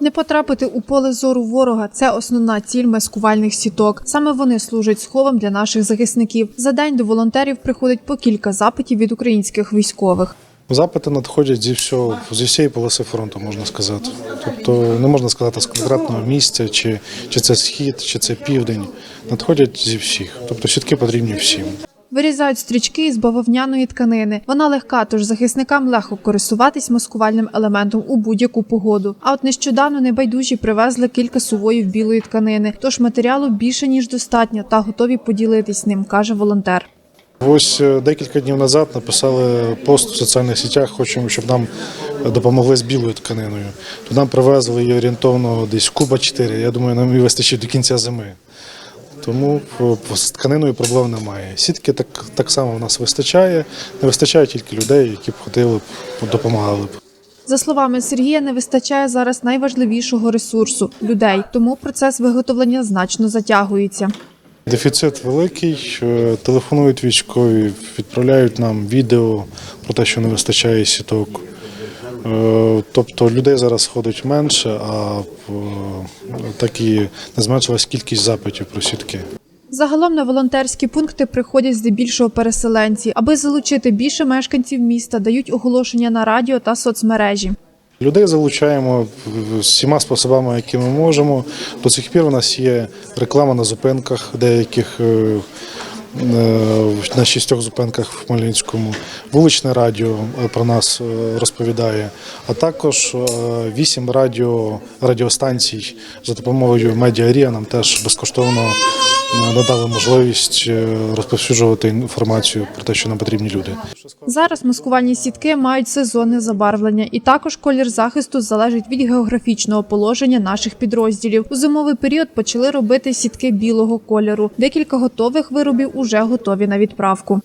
Не потрапити у поле зору ворога це основна ціль маскувальних сіток. Саме вони служать сховом для наших захисників. За день до волонтерів приходить по кілька запитів від українських військових. Запити надходять зі всього зі всієї полоси фронту, можна сказати. Тобто не можна сказати з конкретного місця, чи, чи це схід, чи це південь. Надходять зі всіх. Тобто сітки потрібні всім. Вирізають стрічки із бавовняної тканини. Вона легка, тож захисникам легко користуватись маскувальним елементом у будь-яку погоду. А от нещодавно небайдужі привезли кілька сувоїв білої тканини. Тож матеріалу більше ніж достатньо та готові поділитись ним, каже волонтер. Ось е, декілька днів назад написали пост у соціальних сетях, хочемо, щоб нам допомогли з білою тканиною. То нам привезли її орієнтовно десь Куба 4. Я думаю, нам її вистачить до кінця зими. Тому по- з тканиною проблем немає. Сітки так, так само в нас вистачає. Не вистачає тільки людей, які б хотіли б допомагали б. За словами Сергія, не вистачає зараз найважливішого ресурсу людей, тому процес виготовлення значно затягується. Дефіцит великий. е, Телефонують військові, відправляють нам відео про те, що не вистачає сіток. Е, Тобто людей зараз ходить менше, а е, так і не зменшилась кількість запитів про сітки. Загалом на волонтерські пункти приходять здебільшого переселенці. Аби залучити більше мешканців міста, дають оголошення на радіо та соцмережі. Людей залучаємо всіма способами, які ми можемо. До цих пір у нас є реклама на зупинках деяких. Е, На шістьох зупинках в Хмельницькому вуличне радіо е, про нас е, розповідає, а також вісім радіо радіостанцій за допомогою медіарія нам теж безкоштовно надали можливість е, розповсюджувати інформацію про те, що нам потрібні люди. Зараз маскувальні сітки мають сезонне забарвлення, і також колір захисту залежить від географічного положення наших підрозділів. У зимовий період почали робити сітки білого кольору. Декілька готових виробів уже готові на відправку.